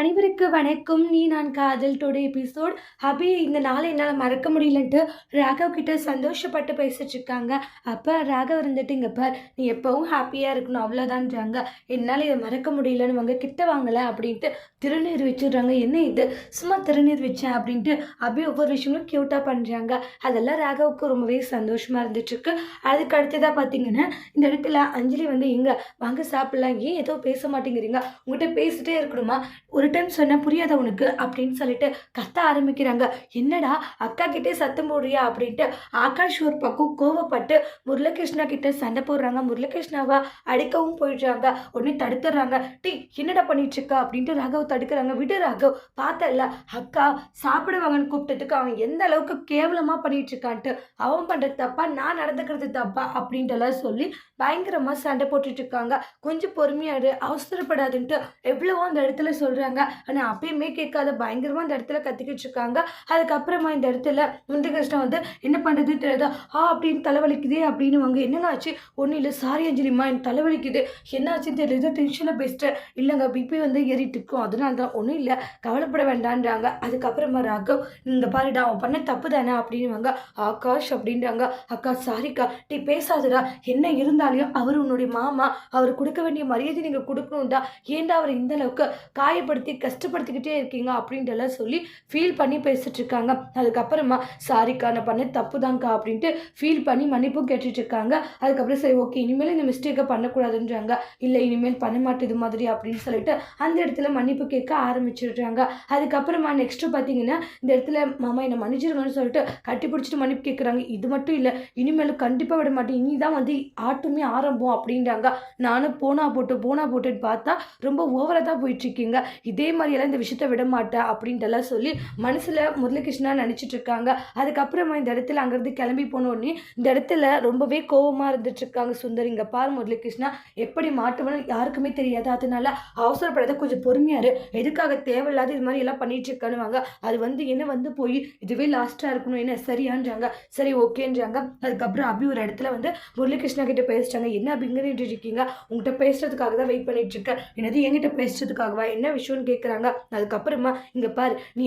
அனைவருக்கு வணக்கம். நீ நான் காதல் டுடே எபிசோட். அபி இந்த நாளை என்னால் மறக்க முடியலன்ட்டு ராகவ் கிட்ட சந்தோஷப்பட்டு பேசிட்டு இருக்காங்க. அப்போ ராகவ் இருந்துட்டு இங்கே பார் நீ எப்பவும் ஹாப்பியாக இருக்கணும் அவ்வளோதான்றாங்க என்னால் இதை மறக்க முடியலன்னு அவங்க கிட்ட வாங்கலை அப்படின்ட்டு திருநீர் வச்சுடுறாங்க. என்ன இது? சும்மா திருநீர் வச்சேன் அப்படின்ட்டு அபி ஒவ்வொரு விஷயங்களும் க்யூட்டாக பண்ணுறாங்க அதெல்லாம் ராகவுக்கு ரொம்பவே சந்தோஷமாக இருந்துட்டுருக்கு. அதுக்கு அடுத்ததாக பார்த்தீங்கன்னா இந்த இடத்துல அஞ்சலி வந்து எங்கே வாங்க சாப்பிட்லாம். ஏன் ஏதோ பேச மாட்டேங்கிறீங்க? உங்கள்கிட்ட பேசிட்டே இருக்கணுமா? ஒரு டைம் சொன்ன புரியாத உனக்கு? அப்படின்னு சொல்லிட்டு கத்த ஆரம்பிக்கிறாங்க. என்னடா அக்கா கிட்டே சத்தம் போடுறியா? அப்படின்ட்டு ஆகாஷ் ஒரு பக்கம் கோவப்பட்டு முருளகிருஷ்ணா கிட்ட சண்டை போடுறாங்க. முருளகிருஷ்ணாவை? அடிக்கவும் போயிடுறாங்க. உடனே தடுத்துடுறாங்க டி என்னடா பண்ணிட்டு இருக்கா அப்படின்ட்டு ராகவ் தடுக்கிறாங்க. விடு ராகவ் பார்த்தல அக்கா சாப்பிடுவாங்கன்னு கூப்பிட்டதுக்கு அவன் எந்த அளவுக்கு கேவலமாக பண்ணிட்டு இருக்கான்ட்டு அவன் பண்ணுறது தப்பா நான் நடந்துக்கிறது தப்பா? அப்படின்ட்டு சொல்லி பயங்கரமாக சண்டை போட்டுட்டு இருக்காங்க கொஞ்சம் பொறுமையாடு அவசரப்படாதுன்ட்டு. எவ்வளவோ அந்த இடத்துல சொல்கிறாங்க ஆனால் அப்பயுமே கேட்காத பயங்கரமாக அந்த இடத்துல கத்திக்கிட்டு இருக்காங்க. அதுக்கப்புறமா இந்த இடத்துல முந்தி கஷ்டம் வந்து என்ன பண்ணுறது தெரியாது? ஆ அப்படின்னு தலைவலிக்குதே அப்படின்னு வாங்க என்னங்க ஆச்சு? ஒன்றும் இல்லை. சாரி அஞ்சலிம்மா என் தலைவலிக்குது. என்ன ஆச்சுன்னு தெரியல. டென்ஷனில் பேசிட்டேன். இல்லைங்க பிபி வந்து ஏறிட்டு இருக்கும். அதனால தான் ஒன்றும் இல்லை. கவலைப்பட வேண்டான்றாங்க. அதுக்கப்புறமா ராகவ் இந்த பாருடா அவன் பண்ண தப்பு தானே? அப்படின்னுவாங்க. ஆகாஷ் அப்படின்றாங்க. அக்கா சாரிக்கா நீ பேசாதடா. என்ன இருந்தாலும் அவர் உன்னுடைய மாமா. அவர் கொடுக்க வேண்டிய மரியாதை நீங்கள் கொடுக்கணும்டா. ஏன்டா அவர் இந்த அளவுக்கு காயப்படுத்த கஷ்டப்படுத்திக்கிட்டே இருக்கீங்க அப்படின்ட்டுலாம் சொல்லி ஃபீல் பண்ணி பேசிட்டு இருக்காங்க அதுக்கப்புறமா சாரிக்கா நான் பண்ண தப்பு தாங்க்கா அப்படின்ட்டு ஃபீல் பண்ணி மன்னிப்பும் கேட்டுட்டு இருக்காங்க அதுக்கப்புறம் சரி ஓகே இனிமேல் இந்த மிஸ்டேக்கை பண்ணக்கூடாதுன்றாங்க. இல்லை இனிமேல் பண்ண மாட்டேது மாதிரி அப்படின்னு சொல்லிட்டு அந்த இடத்துல மன்னிப்பு கேட்க ஆரம்பிச்சிடுறாங்க. அதுக்கப்புறமா நெக்ஸ்ட்டு பார்த்தீங்கன்னா இந்த இடத்துல மாமா என்னை மன்னிச்சிருங்கன்னு சொல்லிட்டு கட்டி பிடிச்சிட்டு மன்னிப்பு கேட்குறாங்க. இது மட்டும் இல்லை இனிமேல் கண்டிப்பாக விட மாட்டேன். இனி தான் வந்து ஆட்டுமே ஆரம்பம் அப்படின்றாங்க. நானும் போனா போட்டு போனா போட்டுன்னு பார்த்தா ரொம்ப ஓவராக தான் போயிட்டுருக்கீங்க. இது மாதிரியெல்லாம் இந்த விஷயத்த விட மாட்டேன் அப்படின்ட்டுலாம் சொல்லி மனசில் முரளிகிருஷ்ணா நினச்சிட்டு இருக்காங்க அதுக்கப்புறமா இந்த இடத்துல அங்கேருந்து கிளம்பி போனோடனே இந்த இடத்துல ரொம்பவே கோவமாக இருந்துட்டுருக்காங்க சுந்தரிங்க சுந்தர். இங்கே முரளிகிருஷ்ணா எப்படி மாட்டுவேன்னு யாருக்குமே தெரியாது. அதனால அவசரப்படாத கொஞ்சம் பொறுமையாரு எதுக்காக தேவையில்லாத இது மாதிரி எல்லாம் பண்ணிட்டு இருக்கானுவாங்க அது வந்து என்ன வந்து போய் இதுவே லாஸ்ட்டாக இருக்கணும். என்ன சரியான்றாங்க. சரி ஓகேன்றாங்க. அதுக்கப்புறம் அபி ஒரு இடத்துல வந்து முரளிகிருஷ்ணா கிட்ட பேசிட்டாங்க. என்ன அப்படிங்கிட்டு இருக்கீங்க உங்ககிட்ட பேசுறதுக்காக தான் வெயிட் பண்ணிட்டு இருக்கேன் என்னது என்கிட்ட பேசுறதுக்காகவா? என்ன விஷயம்னு கேட்குறாங்க அதுக்கப்புறமா இங்கே பாரு நீ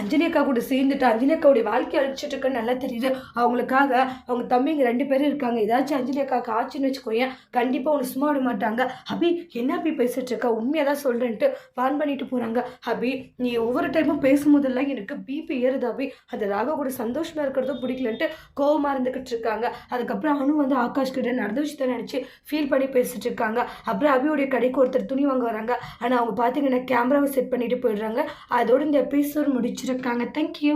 அஞ்சலி அக்கா கூட சேர்ந்துட்டு அஞ்சலி அக்காவுடைய வாழ்க்கை அழிச்சிட்டு இருக்கன்னு நல்லா தெரியுது. அவங்களுக்காக அவங்க தம்பிங்க ரெண்டு பேரும் இருக்காங்க. ஏதாச்சும் அஞ்சலி அக்காவுக்கு ஆச்சுன்னு வச்சுக்கோயேன் கண்டிப்பாக உன்னை சும்மா விட மாட்டாங்க. அபி என்ன அபி பேசிட்டு இருக்கா? உண்மையாக தான் சொல்கிறேன்ட்டு வான் பண்ணிட்டு போகிறாங்க அபி நீ ஒவ்வொரு டைமும் பேசும்போதெல்லாம் எனக்கு பிபி ஏறுது அபி. அது ராக கூட சந்தோஷமாக இருக்கிறதும் பிடிக்கலன்ட்டு கோவமாக இருந்துக்கிட்டு இருக்காங்க. அதுக்கப்புறம் அவனும் வந்து ஆகாஷ் கிட்ட நடந்த விஷயத்த நினச்சி ஃபீல் பண்ணி பேசிட்டு இருக்காங்க. அப்புறம் அபியோடைய கடைக்கு ஒருத்தர் துணி வாங்க வராங்க. ஆனால் அவங்க பார்த்தீங்கன்னா கேமராவை செட் பண்ணிட்டு போயிடுறாங்க. அதோட இந்த எபிசோட் முடிச்சிருக்காங்க தேங்க்யூ